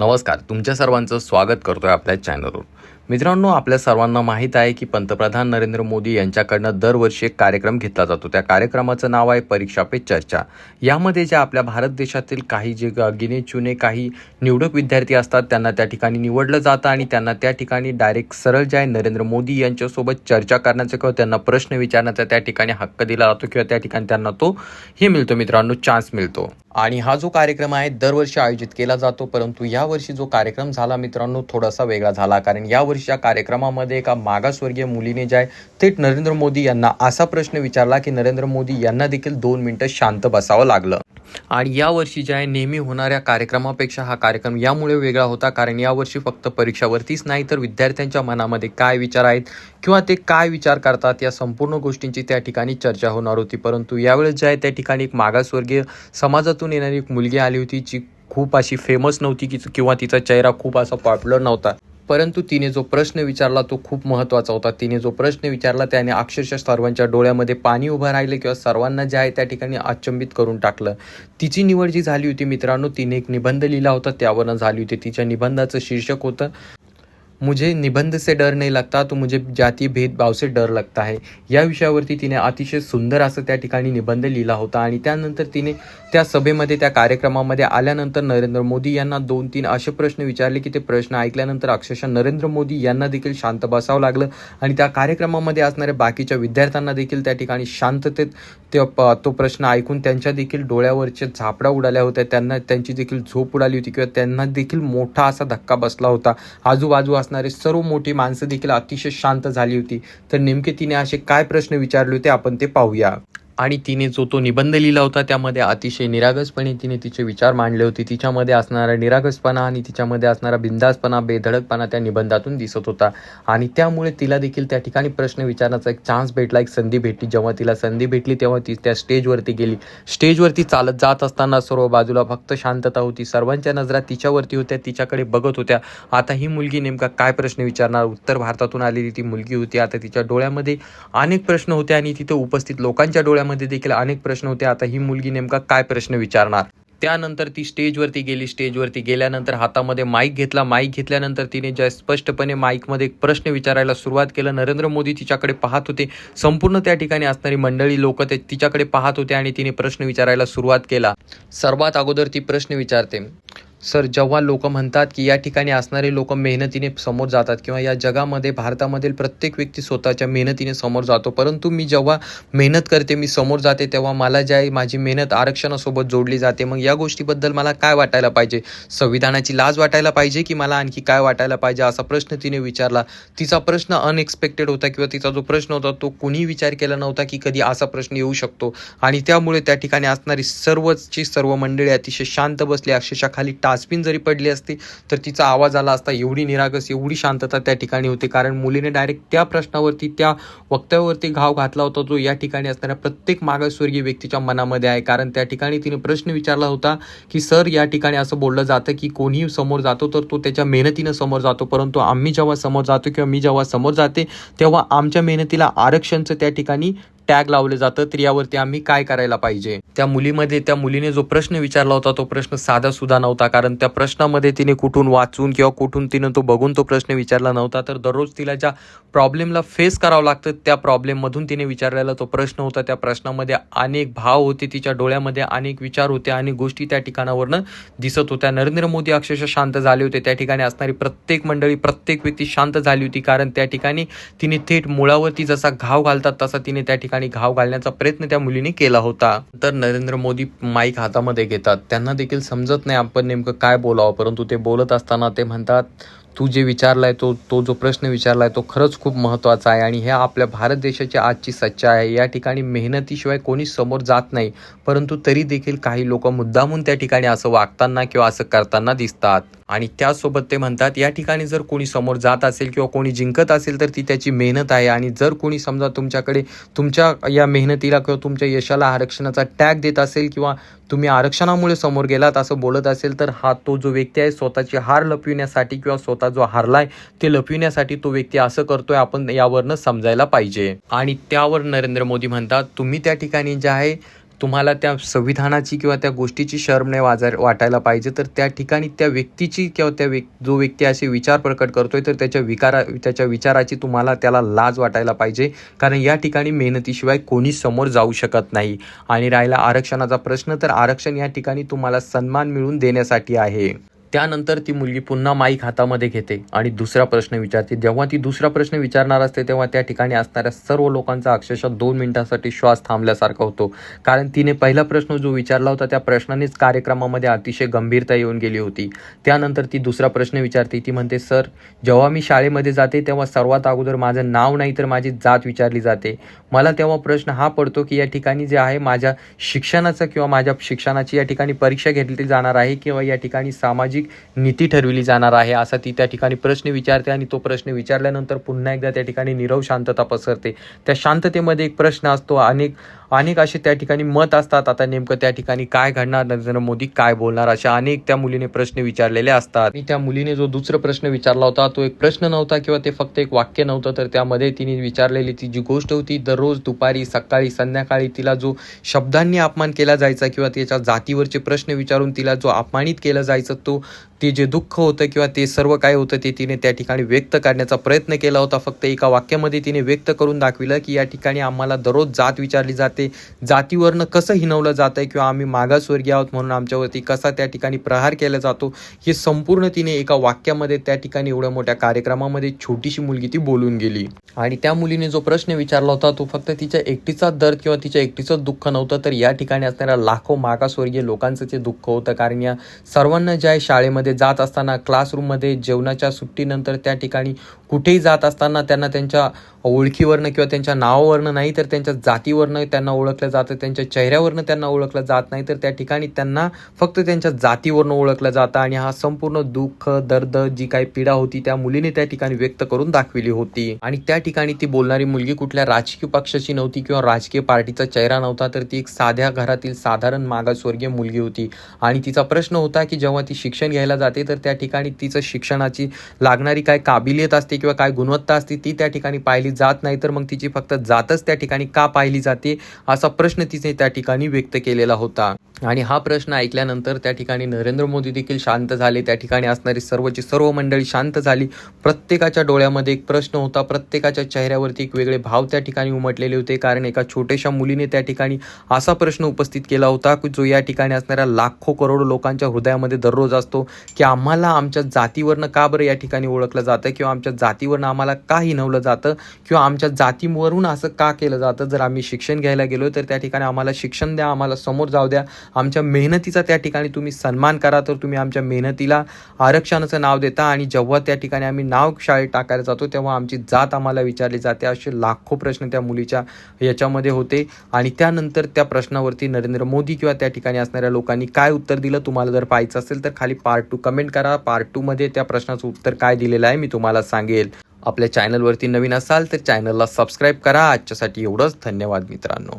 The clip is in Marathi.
नमस्कार तुमच्या सर्वांचं स्वागत करतो आहे आपल्या चॅनलवर मित्रांनो आपल्या सर्वांना माहीत आहे की पंतप्रधान नरेंद्र मोदी यांच्याकडनं दरवर्षी एक कार्यक्रम घेतला जातो. त्या कार्यक्रमाचं नाव आहे परीक्षा पे चर्चा. यामध्ये जे आपल्या भारत देशातील काही जे गिने चुने काही निवडक विद्यार्थी असतात त्यांना त्या ठिकाणी निवडलं जातं आणि त्यांना त्या ठिकाणी डायरेक्ट सरळ जे आहे नरेंद्र मोदी यांच्यासोबत चर्चा करण्याचा किंवा त्यांना प्रश्न विचारण्याचा त्या ठिकाणी हक्क दिला जातो किंवा त्या ठिकाणी त्यांना तो हे मिळतो मित्रांनो चान्स मिळतो. आणि हा जो कार्यक्रम आहे दरवर्षी आयोजित केला जातो परंतु यावर्षी जो कार्यक्रम झाला मित्रांनो थोडासा वेगळा झाला. कारण यावर्षी या कार्यक्रमामध्ये एका मागासवर्गीय मुलीने जे आहे थेट नरेंद्र मोदी यांना असा प्रश्न विचारला की नरेंद्र मोदी यांना देखील दोन मिनिटं शांत बसावं लागलं. आणि यावर्षी जे आहे नेहमी होणाऱ्या कार्यक्रमापेक्षा हा कार्यक्रम यामुळे वेगळा होता कारण यावर्षी फक्त परीक्षावरतीच नाही तर विद्यार्थ्यांच्या मनामध्ये काय विचार आहेत किंवा ते काय विचार करतात या संपूर्ण गोष्टींची त्या ठिकाणी चर्चा होणार होती. परंतु यावेळेस जे आहे त्या ठिकाणी एक मागासवर्गीय समाजातून येणारी एक मुलगी आली होती जी खूप अशी फेमस नव्हती की किंवा तिचा चेहरा खूप असा पॉप्युलर नव्हता. परंतु तिने जो प्रश्न विचारला तो खूप महत्त्वाचा होता. तिने जो प्रश्न विचारला त्याने अक्षरशः सर्वांच्या डोळ्यामध्ये पाणी उभं राहिलं किंवा सर्वांना जे आहे त्या ठिकाणी अचंबित करून टाकलं. तिची निवड जी झाली होती मित्रांनो तिने एक निबंध लिहिला होता त्यावरनं झाली होती. तिच्या निबंधाचं शीर्षक होतं मुझे निबंध से डर नहीं लगता तो मुझे जाती भेदभाव से डर लगता है। या विषयावरती तिने अतिशय सुंदर असं त्या ठिकाणी निबंध लिहिला होता आणि त्यानंतर तिने त्या सभेमध्ये त्या कार्यक्रमामध्ये आल्यानंतर नरेंद्र मोदी यांना दोन तीन असे प्रश्न विचारले की ते प्रश्न ऐकल्यानंतर अक्षरशः नरेंद्र मोदी यांना देखील शांत बसावं लागलं आणि त्या कार्यक्रमामध्ये असणाऱ्या बाकीच्या विद्यार्थ्यांना देखील त्या ठिकाणी शांततेत ते तो प्रश्न ऐकून त्यांच्या देखील डोळ्यावरच्या झापडा उडाल्या होत्या. त्यांना त्यांची देखील झोप उडाली होती किंवा त्यांना देखील मोठा असा धक्का बसला होता. आजूबाजू असणारे सर्व मोठी माणसं देखील अतिशय शांत झाली होती. तर नेमके तिने असे काय प्रश्न विचारले होते आपण ते पाहूया. आणि तिने जो तो निबंध लिहिला होता त्यामध्ये अतिशय निरागसपणे तिने तिचे विचार मांडले होते. तिच्यामध्ये असणारा निरागसपणा आणि तिच्यामध्ये असणारा बिंदासपणा बेधडकपणा त्या निबंधातून दिसत होता. आणि त्यामुळे तिला देखील त्या ठिकाणी प्रश्न विचारण्याचा एक चान्स भेटला एक संधी भेटली. जेव्हा तिला संधी भेटली तेव्हा ती त्या स्टेजवरती गेली. स्टेजवरती चालत जात असताना सर्व बाजूला फक्त शांतता होती. सर्वांच्या नजरा तिच्यावरती होत्या तिच्याकडे बघत होत्या. आता ही मुलगी नेमका काय प्रश्न विचारणार? उत्तर भारतातून आलेली ती मुलगी होती. आता तिच्या डोळ्यामध्ये अनेक प्रश्न होते आणि तिथे उपस्थित लोकांच्या डोळ्यामध्ये देखील अनेक प्रश्न होते. आता ही मुलगी नेमका काय प्रश्न विचारणार? त्यानंतर ती स्टेजवरती गेली. स्टेजवरती गेल्यानंतर हातामध्ये माईक घेतला. माईक घेतल्यानंतर तिने ज्या स्पष्टपणे माईकमध्ये एक प्रश्न विचारायला सुरुवात केलं. नरेंद्र मोदी तिच्याकडे पाहत होते. संपूर्ण त्या ठिकाणी असणारी मंडळी लोक ते तिच्याकडे पाहत होते आणि तिने प्रश्न विचारायला सुरुवात केला. सर्वात अगोदर ती प्रश्न विचारते. सर जेव्हा लोक म्हणतात की या ठिकाणी असणारे लोक मेहनतीने समोर जातात किंवा या जगामध्ये भारतामधील प्रत्येक व्यक्ती स्वतःच्या मेहनतीने समोर जातो परंतु मी जेव्हा मेहनत करते मी समोर जाते तेव्हा मला ज्या माझी मेहनत आरक्षणासोबत जोडली जाते. मग या गोष्टीबद्दल मला काय वाटायला पाहिजे? संविधानाची लाज वाटायला पाहिजे की मला आणखी काय वाटायला पाहिजे? असा प्रश्न तिने विचारला. तिचा प्रश्न अनएक्सपेक्टेड होता किंवा तिचा जो प्रश्न होता तो कुणी विचार केला नव्हता की कधी असा प्रश्न येऊ शकतो. आणि त्यामुळे त्या ठिकाणी असणारी सर्वची सर्व मंडळी अतिशय शांत बसली अक्षरशः खाली टाचपिन जरी पडली असती तर तिचा आवाज आला असता एवढी निरागस एवढी शांतता त्या ठिकाणी होती. कारण मुलीने डायरेक्ट त्या प्रश्नावरती त्या वक्तव्यावरती घाव घातला होता जो या ठिकाणी असणाऱ्या प्रत्येक मागासवर्गीय व्यक्तीच्या मनामध्ये आहे. कारण त्या ठिकाणी तिने प्रश्न विचारला होता की सर या ठिकाणी असं बोललं जातं की कोणीही समोर जातो तर तो त्याच्या मेहनतीनं समोर जातो. परंतु आम्ही जेव्हा समोर जातो किंवा मी जेव्हा समोर जाते तेव्हा आमच्या मेहनतीला आरक्षणचं त्या ठिकाणी टॅग लावले जातं तर यावरती आम्ही काय करायला पाहिजे? त्या मुलीमध्ये त्या मुलीने जो प्रश्न विचारला होता तो प्रश्न साधा सुद्धा नव्हता कारण त्या प्रश्नामध्ये तिने कुठून वाचून किंवा कुठून तिनं तो बघून तो प्रश्न विचारला नव्हता. तर दररोज तिला ज्या प्रॉब्लेमला फेस करावं लागतं त्या प्रॉब्लेममधून तिने विचारलेला तो प्रश्न होता. त्या प्रश्नामध्ये अनेक भाव होते तिच्या डोळ्यामध्ये अनेक विचार होते अनेक गोष्टी त्या ठिकाणावरनं दिसत होत्या. नरेंद्र मोदी अक्षरशः शांत झाले होते. त्या ठिकाणी असणारी प्रत्येक मंडळी प्रत्येक व्यक्ती शांत झाली होती कारण त्या ठिकाणी तिने थेट मुळावरती जसा घाव घालतात तसा तिने त्या ठिकाणी घाव घालण्याचा प्रयत्न त्या मुलीने केला होता. तर नरेंद्र मोदी माईक हातामध्ये घेतात. त्यांना देखील समजत नाही आपण नेमकं काय बोलावं परंतु ते बोलत असताना ते म्हणतात तू जे विचारलाय तो तो जो प्रश्न विचारलाय तो खरंच खूप महत्त्वाचा आहे आणि हे आपल्या भारत देशाची आजची सच्चा आहे. या ठिकाणी मेहनतीशिवाय कोणी समोर जात नाही परंतु तरी देखील काही लोक मुद्दामून त्या ठिकाणी असं वागताना किंवा असं करताना दिसतात. आणि त्यासोबत ते म्हणतात या ठिकाणी जर कोणी समोर जात असेल किंवा कोणी जिंकत असेल तर ती त्याची मेहनत आहे आणि जर कोणी समजा तुमच्याकडे तुमच्या या मेहनतीला किंवा तुमच्या यशाला आरक्षणाचा टॅग देत असेल किंवा तुम्ही आरक्षणामुळे समोर गेलात असं बोलत असेल तर हा तो जो व्यक्ती आहे स्वतःची हार लपविण्यासाठी किंवा स्वतः जो हारलाय ते लपविण्यासाठी तो व्यक्ती असं करतोय आपण यावरनं समजायला पाहिजे. आणि त्यावर नरेंद्र मोदी म्हणतात तुम्ही त्या ठिकाणी जे आहे तुम्हाला त्या संविधानाची किंवा त्या गोष्टीची शर्म नाही वाजा वाटायला पाहिजे. तर त्या ठिकाणी त्या व्यक्तीची किंवा त्या व्यक् जो व्यक्ती असे विचार प्रकट करतोय तर त्याच्या विकारा त्याच्या विचाराची तुम्हाला त्याला लाज वाटायला पाहिजे. कारण या ठिकाणी मेहनतीशिवाय कोणी समोर जाऊ शकत नाही. आणि राहिला आरक्षणाचा प्रश्न तर आरक्षण या ठिकाणी तुम्हाला सन्मान मिळवून देण्यासाठी आहे. त्यानंतर ती मुलगी पुन्हा माईक हातामध्ये घेते आणि दुसरा प्रश्न विचारते. जेव्हा ती दुसरा प्रश्न विचारणार असते तेव्हा त्या ठिकाणी असणाऱ्या सर्व लोकांचा अक्षरशः दोन मिनिटांसाठी श्वास थांबल्यासारखा होतो. कारण तिने पहिला प्रश्न जो विचारला होता त्या प्रश्नानेच कार्यक्रमामध्ये अतिशय गंभीरता येऊन गेली होती. त्यानंतर ती दुसरा प्रश्न विचारते. ती म्हणते सर जेव्हा मी शाळेमध्ये जाते तेव्हा सर्वात अगोदर माझं नाव नाही तर माझी जात विचारली जाते. मला तेव्हा प्रश्न हा पडतो की या ठिकाणी जे आहे माझ्या शिक्षणाचं किंवा माझ्या शिक्षणाची या ठिकाणी परीक्षा घेतली जाणार आहे किंवा या ठिकाणी सामाजिक नीती ठरविली जाणार आहे असा ती त्या ठिकाणी प्रश्न विचारते आणि तो प्रश्न विचारल्यानंतर पुन्हा एकदा त्या ठिकाणी निरव शांतता पसरते. त्या शांततेमध्ये एक प्रश्न असतो अनेक अनेक असे त्या ठिकाणी मत असतात. आता नेमकं त्या ठिकाणी काय घडणार? नरेंद्र मोदी काय बोलणार? अशा अनेक त्या मुलीने प्रश्न विचारलेले असतात. आणि त्या मुलीने जो दुसरा प्रश्न विचारला होता तो एक प्रश्न नव्हता किंवा ते फक्त एक वाक्य नव्हतं तर त्यामध्ये तिने विचारलेली ती जी गोष्ट होती दररोज दुपारी सकाळी संध्याकाळी तिला जो शब्दांनी अपमान केला जायचा किंवा त्याच्या जातीवरचे प्रश्न विचारून तिला जो अपमानित केलं जायचं तो ते जे दुःख होतं किंवा ते सर्व काय होतं ते तिने त्या ठिकाणी व्यक्त करण्याचा प्रयत्न केला होता. फक्त एका वाक्यामध्ये तिने व्यक्त करून दाखविलं की या ठिकाणी आम्हाला दररोज जात विचारली जाते. जातीवरनं कसं हिनवलं जातं किंवा आम्ही मागासवर्गीय आहोत म्हणून आमच्यावरती कसा त्या ठिकाणी प्रहार केला जातो हे संपूर्ण तिने एका वाक्यामध्ये त्या ठिकाणी एवढ्या मोठ्या कार्यक्रमामध्ये छोटीशी मुलगी ती बोलून गेली. आणि त्या मुलीने जो प्रश्न विचारला होता तो फक्त तिच्या एकटीचा दर्द किंवा तिच्या एकटीचं दुःख नव्हतं तर या ठिकाणी असणाऱ्या लाखो मागासवर्गीय लोकांचं ते दुःख होतं. कारण या सर्वांना ज्या शाळेमध्ये जात असताना क्लासरूममध्ये जेवणाच्या सुट्टीनंतर त्या ठिकाणी कुठेही जात असताना त्यांना त्यांच्या ओळखीवरनं किंवा त्यांच्या नावावरनं नाही तर त्यांच्या जातीवरनं त्यांना ओळखलं जातं त्यांच्या चेहऱ्यावरनं त्यांना ओळखलं जात नाही तर त्या ठिकाणी त्यांना फक्त त्यांच्या जातीवरनं ओळखलं जातं. आणि हा संपूर्ण दुःख दर्द जी काही पीडा होती त्या मुलीने त्या ठिकाणी व्यक्त करून दाखविली होती. आणि त्या ठिकाणी ती बोलणारी मुलगी कुठल्या राजकीय पक्षाची नव्हती किंवा राजकीय पार्टीचा चेहरा नव्हता तर ती एक साध्या घरातील साधारण मागासवर्गीय मुलगी होती. आणि तिचा प्रश्न होता की जेव्हा ती शिक्षण घ्यायला जाते तर त्या ठिकाणी तिचं शिक्षणाची लागणारी काय काबिलियत असते किंवा काय गुणवत्ता असते ती त्या ठिकाणी पाहिली पाहिली जात नाही तर मग तिची फक्त जातच त्या ठिकाणी का पाहिली जाते असा प्रश्न तिने त्या ठिकाणी व्यक्त केलेला होता. आणि हा प्रश्न ऐकल्यानंतर त्या ठिकाणी नरेंद्र मोदी देखील शांत झाले. त्या ठिकाणी असणारी सर्वची सर्व मंडळी शांत झाली. प्रत्येकाच्या डोळ्यामध्ये एक प्रश्न होता. प्रत्येकाच्या चेहऱ्यावरती एक वेगळे भाव त्या ठिकाणी उमटलेले होते. कारण एका छोट्याशा मुलीने त्या ठिकाणी असा प्रश्न उपस्थित केला होता की जो या ठिकाणी असणाऱ्या लाखो करोडो लोकांच्या हृदयामध्ये दररोज असतो की आम्हाला आमच्या जातीवरनं का बरं या ठिकाणी ओळखलं जातं किंवा आमच्या जातीवरनं आम्हाला का हिनवलं जातं किंवा आमच्या जातीवरून असं का केलं जातं? जर आम्ही शिक्षण घ्यायला गेलो तर त्या ठिकाणी आम्हाला शिक्षण द्या आम्हाला समोर जाऊ द्या. आमच्या मेहनतीचा त्या ठिकाणी तुम्ही सन्मान करा तर तुम्ही आमच्या मेहनतीला आरक्षणाचं नाव देता आणि जेव्हा त्या ठिकाणी आम्ही नाव शाळेत टाकायला जातो तेव्हा आमची जात आम्हाला विचारली जाते. असे लाखो प्रश्न त्या मुलीच्या याच्यामध्ये होते. आणि त्यानंतर त्या प्रश्नावरती नरेंद्र मोदी किंवा त्या ठिकाणी असणाऱ्या लोकांनी काय उत्तर दिलं तुम्हाला जर पाहायचं असेल तर खाली पार्ट टू कमेंट करा. पार्ट टूमध्ये त्या प्रश्नाचं उत्तर काय दिलेलं आहे मी तुम्हाला सांगेल. आपल्या चॅनलवरती नवीन असाल तर चॅनलला सबस्क्राईब करा. आजच्यासाठी एवढंच. धन्यवाद मित्रांनो.